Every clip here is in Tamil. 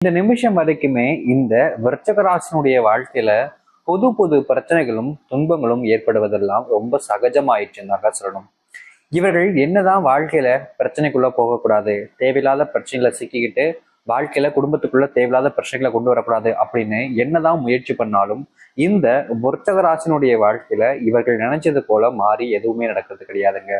இந்த நிமிஷம் வரைக்குமே இந்த விருச்சகராசனுடைய வாழ்க்கையில புது புது பிரச்சனைகளும் துன்பங்களும் ஏற்படுவதெல்லாம் ரொம்ப சகஜமாயிடுச்சுன்னாங்க சொல்லணும் இவர்கள் என்னதான் வாழ்க்கையில பிரச்சனைக்குள்ள போகக்கூடாது தேவையில்லாத பிரச்சனைகளை சிக்கிக்கிட்டு வாழ்க்கையில குடும்பத்துக்குள்ள தேவையில்லாத பிரச்சனைகளை கொண்டு வரக்கூடாது அப்படின்னு என்னதான் முயற்சி பண்ணாலும் இந்த விருச்சகராசனுடைய வாழ்க்கையில இவர்கள் நினைச்சது போல மாறி எதுவுமே நடக்கிறது கிடையாதுங்க.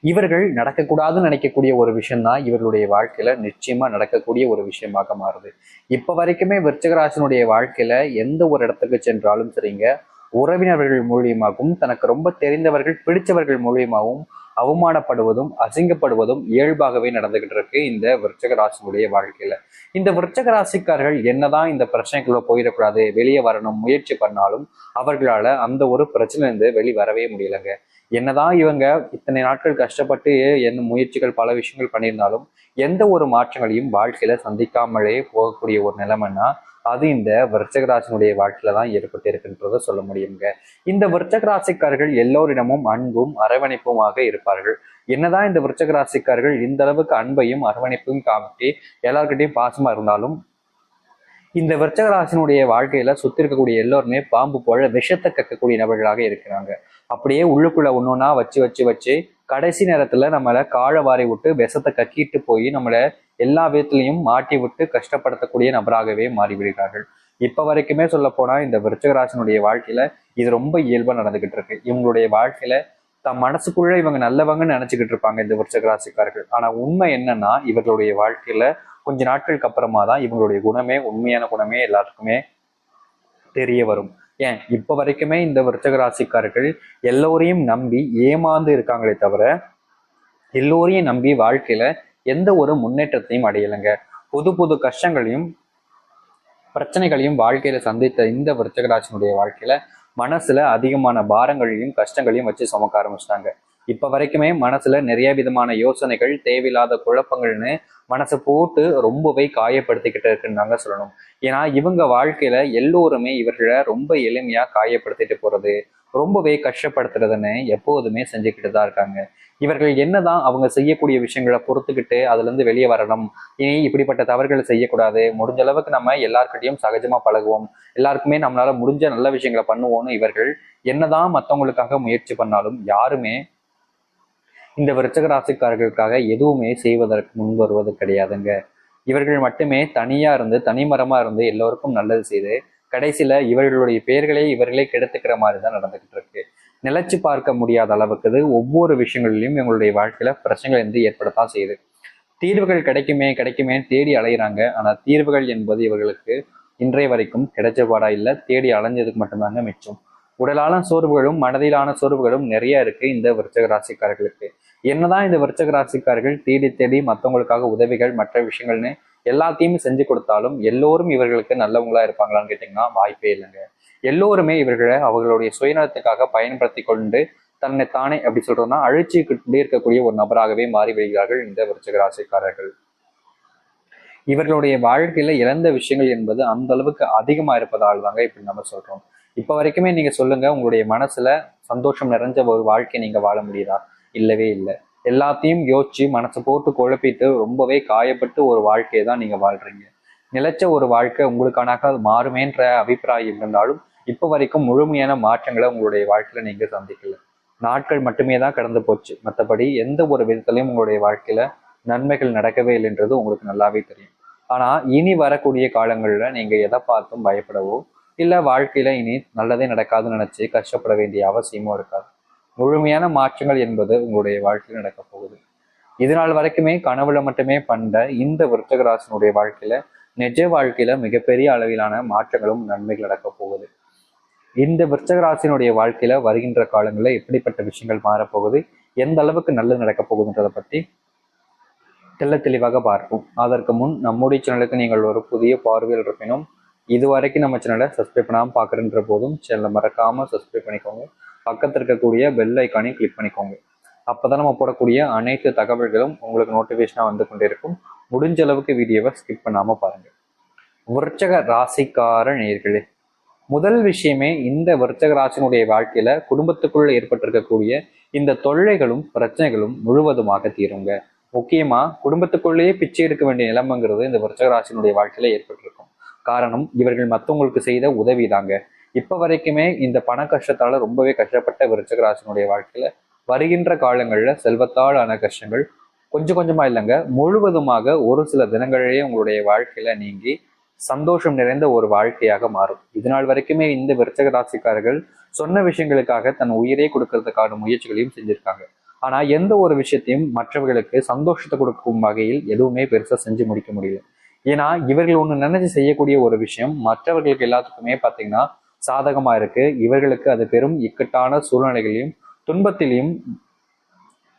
இவர்கள் நடக்கக்கூடாதுன்னு நினைக்கக்கூடிய ஒரு விஷயம் தான் இவர்களுடைய வாழ்க்கையில நிச்சயமா நடக்கக்கூடிய ஒரு விஷயமாக மாறுது. இப்ப வரைக்குமே விருச்சகராசனுடைய வாழ்க்கையில எந்த ஒரு இடத்துக்கு சென்றாலும் சரிங்க உறவினர்கள் மூலியமாகவும் தனக்கு ரொம்ப தெரிந்தவர்கள் பிடிச்சவர்கள் மூலியமாகவும் அவமானப்படுவதும் அசிங்கப்படுவதும் இயல்பாகவே நடந்துகிட்டு இருக்கு இந்த விருச்சக ராசினுடைய வாழ்க்கையில. இந்த விருச்சக ராசிக்காரர்கள் என்னதான் இந்த பிரச்சனைக்குள்ள போயிடக்கூடாது வெளியே வரணும் முயற்சி பண்ணாலும் அவர்களால அந்த ஒரு பிரச்சனை இருந்து வெளி வரவே முடியலங்க. என்னதான் இவங்க இத்தனை நாட்கள் கஷ்டப்பட்டு என்ன முயற்சிகள் பல விஷயங்கள் பண்ணியிருந்தாலும் எந்த ஒரு மாற்றங்களையும் வாழ்க்கையில சந்திக்காமலே போகக்கூடிய ஒரு நிலைமைன்னா அது இந்த விருச்சக ராசினுடைய வாழ்க்கையில தான் ஏற்பட்டு இருக்குன்றத சொல்ல முடியுங்க. இந்த விருச்சக ராசிக்காரர்கள் எல்லோரிடமும் அன்பும் அரவணைப்புமாக இருப்பார்கள். என்னதான் இந்த விருச்சக ராசிக்காரர்கள் இந்த அளவுக்கு அன்பையும் அரவணைப்பையும் காமிட்டு எல்லார்கிட்டையும் பாசமா இருந்தாலும் இந்த விருச்சக ராசினுடைய வாழ்க்கையில சுத்தி இருக்கக்கூடிய எல்லோருமே பாம்பு போல விஷத்தை கக்கக்கூடிய நபர்களாக இருக்கிறாங்க. அப்படியே உள்ளுக்குள்ள ஒன்னொன்னா வச்சு வச்சு வச்சு கடைசி நேரத்துல நம்மளை காழை வாரி விட்டு விஷத்தை கக்கிட்டு போய் நம்மளை எல்லா விதத்துலையும் மாட்டி விட்டு கஷ்டப்படுத்தக்கூடிய நபராகவே மாறிவிடுகிறார்கள். இப்ப வரைக்குமே சொல்ல போனா இந்த விருச்சகராசனுடைய வாழ்க்கையில இது ரொம்ப இயல்பா நடந்துகிட்டு இருக்கு. இவங்களுடைய வாழ்க்கையில தம் மனசுக்குள்ள இவங்க நல்லவங்கன்னு நினைச்சுக்கிட்டு இருப்பாங்க இந்த விருச்சகராசிக்காரர்கள். ஆனா உண்மை என்னன்னா இவர்களுடைய வாழ்க்கையில கொஞ்ச நாட்களுக்கு அப்புறமா தான் இவங்களுடைய குணமே உண்மையான குணமே எல்லாத்துக்குமே தெரிய வரும். ஏன்? இப்ப வரைக்குமே இந்த விருச்சக ராசிக்காரர்கள் எல்லோரையும் நம்பி ஏமாந்து இருக்காங்களே தவிர எல்லோரையும் நம்பி வாழ்க்கையில எந்த ஒரு முன்னேற்றத்தையும் அடையலைங்க. புது புது கஷ்டங்களையும் பிரச்சனைகளையும் வாழ்க்கையில சந்தித்த இந்த விருச்சகராசினுடைய வாழ்க்கையில மனசுல அதிகமான பாரங்களையும் கஷ்டங்களையும் வச்சு சுமக்க ஆரம்பிச்சிட்டாங்க. இப்போ வரைக்குமே மனசுல நிறைய விதமான யோசனைகள் தேவையில்லாத குழப்பங்கள்னு மனசை போட்டு ரொம்பவே காயப்படுத்திக்கிட்டு இருக்குன்னு சொல்லணும். ஏன்னா இவங்க வாழ்க்கையில எல்லோருமே இவர்களை ரொம்ப எளிமையா காயப்படுத்திட்டு போறது ரொம்பவே கஷ்டப்படுத்துறதுன்னு எப்போதுமே செஞ்சுக்கிட்டு தான் இருக்காங்க. இவர்கள் என்னதான் அவங்க செய்யக்கூடிய விஷயங்களை பொறுத்துக்கிட்டு அதுல இருந்து வெளியே வரணும் இனி இப்படிப்பட்ட தவறுகளை செய்யக்கூடாது முடிஞ்ச அளவுக்கு நம்ம எல்லாருக்கிட்டையும் சகஜமா பழகுவோம் எல்லாருக்குமே நம்மளால முடிஞ்ச நல்ல விஷயங்களை பண்ணுவோம்னு இவர்கள் என்னதான் மற்றவங்களுக்காக முயற்சி பண்ணாலும் யாருமே இந்த விருச்சக ராசிக்காரர்களுக்காக எதுவுமே செய்வதற்கு முன் வருவது கிடையாதுங்க. இவர்கள் மட்டுமே தனியா இருந்து தனிமரமா இருந்து எல்லோருக்கும் நல்லது செய்து கடைசியில இவர்களுடைய பெயர்களே இவர்களே கெடுத்துக்கிற மாதிரி தான் நடந்துகிட்டு இருக்கு. நிலைச்சு பார்க்க முடியாத அளவுக்கு ஒவ்வொரு விஷயங்களிலும் இவங்களுடைய வாழ்க்கையில பிரச்சனைகள் வந்து ஏற்படத்தான் செய்யுது. தீர்வுகள் கிடைக்குமே கிடைக்குமே தேடி அலைகிறாங்க ஆனா தீர்வுகள் என்பது இவர்களுக்கு இன்றைய வரைக்கும் கிடைச்சபாடா இல்லை தேடி அலைஞ்சதுக்கு மட்டும்தாங்க மிச்சம். உடலான சோர்வுகளும் மனதிலான சோர்வுகளும் நிறைய இருக்கு இந்த விருச்சக ராசிக்காரர்களுக்கு. என்னதான் இந்த விருச்சக ராசிக்காரர்கள் தேடி தேடி மற்றவங்களுக்காக உதவிகள் மற்ற விஷயங்கள்னு எல்லாத்தையுமே செஞ்சு கொடுத்தாலும் எல்லோரும் இவர்களுக்கு நல்லவங்களா இருப்பாங்களான்னு கேட்டீங்கன்னா வாய்ப்பே இல்லைங்க. எல்லோருமே இவர்களை அவர்களுடைய சுயநலத்துக்காக பயன்படுத்தி கொண்டு தன்னை தானே அப்படி சொல்றோம்னா அழிச்சுக்கிட்டே இருக்கக்கூடிய ஒரு நபராகவே மாறி வருகிறார்கள் இந்த விருச்சக ராசிக்காரர்கள். இவர்களுடைய வாழ்க்கையில இழந்த விஷயங்கள் என்பது அந்த அளவுக்கு அதிகமா இருப்பதால் தாங்க இப்படி நம்ம சொல்றோம். இப்ப வரைக்குமே நீங்க சொல்லுங்க உங்களுடைய மனசுல சந்தோஷம் நிறைஞ்ச ஒரு வாழ்க்கை நீங்க வாழ முடியுதா? இல்லவே இல்லை. எல்லாத்தையும் யோசிச்சு மனசை போட்டு குழப்பிட்டு ரொம்பவே காயப்பட்டு ஒரு வாழ்க்கையை தான் நீங்க வாழ்றீங்க. நிலைச்ச ஒரு வாழ்க்கை உங்களுக்கானாக அது மாறுமேன்ற அபிப்பிராயம் இருந்தாலும் இப்போ வரைக்கும் முழுமையான மாற்றங்களை உங்களுடைய வாழ்க்கையில நீங்க சந்திக்கல. நாட்கள் மட்டுமே தான் கடந்து போச்சு. மற்றபடி எந்த ஒரு விதத்திலையும் உங்களுடைய வாழ்க்கையில நன்மைகள் நடக்கவே இல்லைன்றது உங்களுக்கு நல்லாவே தெரியும். ஆனா இனி வரக்கூடிய காலங்கள்ல நீங்க எதை பார்த்தும் பயப்படவோ இல்லை வாழ்க்கையில இனி நல்லதே நடக்காதுன்னு நினைச்சு கஷ்டப்பட வேண்டிய அவசியமும் இருக்காது. முழுமையான மாற்றங்கள் என்பது உங்களுடைய வாழ்க்கையில் நடக்க போகுது. இதனால் வரைக்குமே கனவுல மட்டுமே பண்ண இந்த விருத்தகராசனுடைய வாழ்க்கையில நிஜ வாழ்க்கையில மிகப்பெரிய அளவிலான மாற்றங்களும் நன்மைகள் நடக்க போகுது. இந்த விருச்சகராசினுடைய வாழ்க்கையில வருகின்ற காலங்களில் எப்படிப்பட்ட விஷயங்கள் மாறப்போகுது எந்த அளவுக்கு நல்லது நடக்க போகுதுன்றதை பற்றி தெல்ல தெளிவாக பார்ப்போம். அதற்கு முன் நம்முடைய சேனலுக்கு நீங்கள் ஒரு புதிய பார்வையில் இருப்பினும் இது வரைக்கும் நம்ம சேனலை சப்ஸ்கிரைப் பண்ணாமல் பார்க்குறன்ற போதும் சேனலை மறக்காமல் சப்ஸ்கிரைப் பண்ணிக்கோங்க. பக்கத்தில் இருக்கக்கூடிய பெல் ஐக்கானையும் கிளிக் பண்ணிக்கோங்க. அப்போ தான் நம்ம போடக்கூடிய அனைத்து தகவல்களும் உங்களுக்கு நோட்டிஃபிகேஷனாக வந்து கொண்டே இருக்கும் முடிஞ்ச அளவுக்கு வீடியோவை ஸ்கிப் பண்ணாமல் பாருங்கள் விருச்சக ராசிக்கார நேர்களே முதல் விஷயமே இந்த விருச்சக ராசினுடைய வாழ்க்கையில குடும்பத்துக்குள்ள ஏற்பட்டிருக்கக்கூடிய இந்த தொல்லைகளும் பிரச்சனைகளும் முழுவதுமாக தீருங்க. முக்கியமா குடும்பத்துக்குள்ளேயே பிச்சை எடுக்க வேண்டிய நிலைமைங்கிறது இந்த விருச்சக ராசினுடைய வாழ்க்கையில ஏற்பட்டிருக்கும். காரணம் இவர்கள் மற்றவங்களுக்கு செய்த உதவி தாங்க இப்போ வரைக்குமே இந்த பண கஷ்டத்தால் ரொம்பவே கஷ்டப்பட்ட விருச்சக வாழ்க்கையில் வருகின்ற காலங்களில் செல்வத்தால் ஆன கஷ்டங்கள் கொஞ்சம் கொஞ்சமாக இல்லைங்க. முழுவதுமாக ஒரு சில தினங்களிலேயே உங்களுடைய வாழ்க்கையில் நீங்கி சந்தோஷம் நிறைந்த ஒரு வாழ்க்கையாக மாறும். இதனால் வரைக்குமே இந்த விருச்சக ராசிக்காரர்கள் சொன்ன விஷயங்களுக்காக தன் உயிரே கொடுக்கறதுக்கான முயற்சிகளையும் செஞ்சிருக்காங்க. ஆனா எந்த ஒரு விஷயத்தையும் மற்றவர்களுக்கு சந்தோஷத்தை கொடுக்கும் வகையில் எதுவுமே பெருசா செஞ்சு முடிக்க முடியல. ஏன்னா இவர்கள் ஒன்று நினைச்சு செய்யக்கூடிய ஒரு விஷயம் மற்றவர்களுக்கு எல்லாத்துக்குமே பார்த்தீங்கன்னா சாதகமா இருக்கு. இவர்களுக்கு அது பெரும் இக்கட்டான சூழ்நிலைகளையும் துன்பத்திலையும்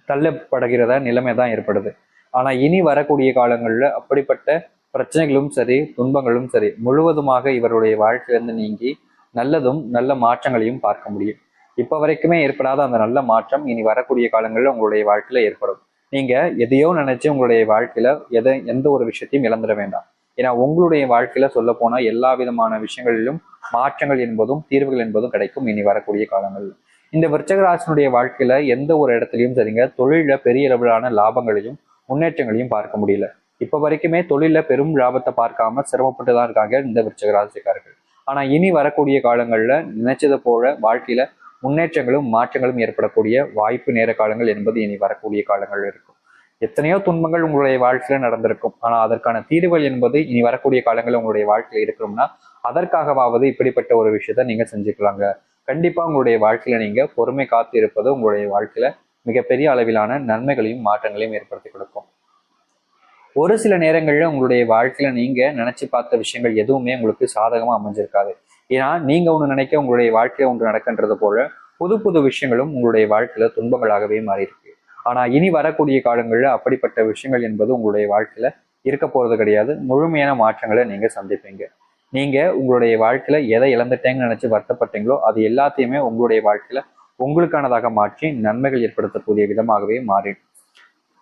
தள்ளப்படுகிறத நிலைமை தான் ஏற்படுது. ஆனால் இனி வரக்கூடிய காலங்களில் அப்படிப்பட்ட பிரச்சனைகளும் சரி துன்பங்களும் சரி முழுவதுமாக இவருடைய வாழ்க்கையிலிருந்து நீங்கி நல்லதும் நல்ல மாற்றங்களையும் பார்க்க முடியும். இப்போ வரைக்குமே ஏற்படாத அந்த நல்ல மாற்றம் இனி வரக்கூடிய காலங்களில் உங்களுடைய வாழ்க்கையில் ஏற்படும். நீங்க எதையோ நினைச்சு உங்களுடைய வாழ்க்கையில் எதை எந்த ஒரு விஷயத்தையும் இழந்துட வேண்டாம். ஏன்னா உங்களுடைய வாழ்க்கையில சொல்ல போனா எல்லா விதமான விஷயங்களிலும் மாற்றங்கள் என்பதும் தீர்வுகள் என்பதும் கிடைக்கும் இனி வரக்கூடிய காலங்கள். இந்த விருச்சகராசனுடைய வாழ்க்கையில எந்த ஒரு இடத்துலையும் சரிங்க தொழில பெரிய அளவிலான லாபங்களையும் முன்னேற்றங்களையும் பார்க்க முடியல. இப்ப வரைக்குமே தொழில பெரும் லாபத்தை பார்க்காம சிரமப்பட்டு தான் இருக்காங்க இந்த விருச்சகராசிக்காரர்கள். ஆனா இனி வரக்கூடிய காலங்கள்ல நினைச்சது போல வாழ்க்கையில முன்னேற்றங்களும் மாற்றங்களும் ஏற்படக்கூடிய வாய்ப்பு நேர காலங்கள் என்பது இனி வரக்கூடிய காலங்கள் இருக்கும். எத்தனையோ துன்பங்கள் உங்களுடைய வாழ்க்கையில நடந்திருக்கும். ஆனா அதற்கான தீர்வுகள் என்பது இனி வரக்கூடிய காலங்களில் உங்களுடைய வாழ்க்கையில இருக்கணும்னா அதற்காகவாவது இப்படிப்பட்ட ஒரு விஷயத்த நீங்க செஞ்சுக்கலாங்க. கண்டிப்பா உங்களுடைய வாழ்க்கையில நீங்க பொறுமை காத்து இருப்பது உங்களுடைய வாழ்க்கையில மிகப்பெரிய அளவிலான நன்மைகளையும் மாற்றங்களையும் ஏற்படுத்தி கொடுக்கும். ஒரு சில நேரங்களில் உங்களுடைய வாழ்க்கையில நீங்க நினைச்சு பார்த்த விஷயங்கள் எதுவுமே உங்களுக்கு சாதகமா அமைஞ்சிருக்காது. ஏன்னா நீங்க ஒண்ணு நினைக்க உங்களுடைய வாழ்க்கையில ஒன்று நடக்கின்றது போல புது புது விஷயங்களும் உங்களுடைய வாழ்க்கையில துன்பங்களாகவே மாறி இருக்கு ஆனா இனி வரக்கூடிய காலங்களில் அப்படிப்பட்ட விஷயங்கள் என்பது உங்களுடைய வாழ்க்கையில இருக்க போகிறது கிடையாது. முழுமையான மாற்றங்களை நீங்க சந்திப்பீங்க. நீங்க உங்களுடைய வாழ்க்கையில எதை இழந்துட்டேங்கன்னு நினைச்சு வருத்தப்பட்டீங்களோ அது எல்லாத்தையுமே உங்களுடைய வாழ்க்கையில உங்களுக்கானதாக மாற்றி நன்மைகள் ஏற்படுத்தக்கூடிய விதமாகவே மாறிடும்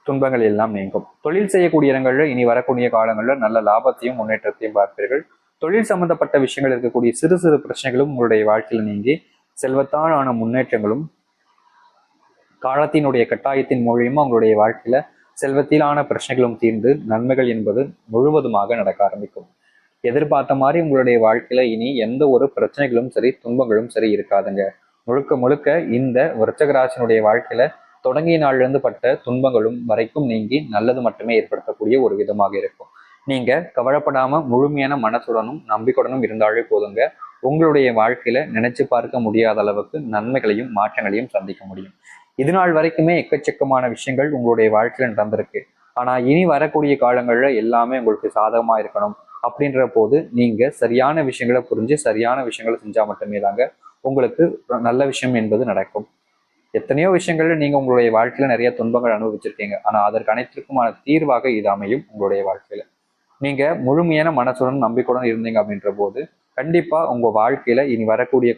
துன்பங்கள் எல்லாம் நீங்கும். தொழில் செய்யக்கூடிய இடங்கள்ல இனி வரக்கூடிய காலங்களில் நல்ல லாபத்தையும் முன்னேற்றத்தையும் பார்ப்பீர்கள். தொழில் சம்பந்தப்பட்ட விஷயங்கள் இருக்கக்கூடிய சிறு சிறு பிரச்சனைகளும் உங்களுடைய வாழ்க்கையில் நீங்கி செல்வத்தாலான முன்னேற்றங்களும் காலத்தினுடைய கட்டாயத்தின் மூலியமா உங்களுடைய வாழ்க்கையில செல்வத்திலான பிரச்சனைகளும் தீர்ந்து நன்மைகள் என்பது முழுவதுமாக நடக்க ஆரம்பிக்கும். எதிர்பார்த்த மாதிரி உங்களுடைய வாழ்க்கையில இனி எந்த ஒரு பிரச்சனைகளும் சரி துன்பங்களும் சரி இருக்காதுங்க. முழுக்க முழுக்க இந்த விருச்சகராசினுடைய வாழ்க்கையில தொடங்கிய நாளிலிருந்து பட்ட துன்பங்களும் வரைக்கும் நீங்கி நல்லது மட்டுமே ஏற்படுத்தக்கூடிய ஒரு விதமாக இருக்கும். நீங்க கவலைப்படாம முழுமையான மனசுடனும் நம்பிக்கையுடனும் இருந்தாலே போதுங்க. உங்களுடைய வாழ்க்கையில நினைச்சு பார்க்க முடியாத அளவுக்கு நன்மைகளையும் மாற்றங்களையும் சந்திக்க முடியும். இது நாள் வரைக்குமே எக்கச்சக்கமான விஷயங்கள் உங்களுடைய வாழ்க்கையில நடந்திருக்கு. ஆனா இனி வரக்கூடிய காலங்கள்ல எல்லாமே உங்களுக்கு சாதகமா இருக்கணும் அப்படின்ற போது நீங்க சரியான விஷயங்களை புரிஞ்சு சரியான விஷயங்களை செஞ்சா மட்டுமே தாங்க உங்களுக்கு நல்ல விஷயம் என்பது நடக்கும். எத்தனையோ விஷயங்கள்ல நீங்க உங்களுடைய வாழ்க்கையில நிறைய துன்பங்கள் அனுபவிச்சிருக்கீங்க. ஆனா அதற்கு அனைத்திற்குமான தீர்வாக இது அமையும் உங்களுடைய வாழ்க்கையில. நீங்க முழுமையான மனசுடன் நம்பிக்கையுடன் இருந்தீங்க அப்படின்ற போது கண்டிப்பா உங்க வாழ்க்கையில இனி வரக்கூடிய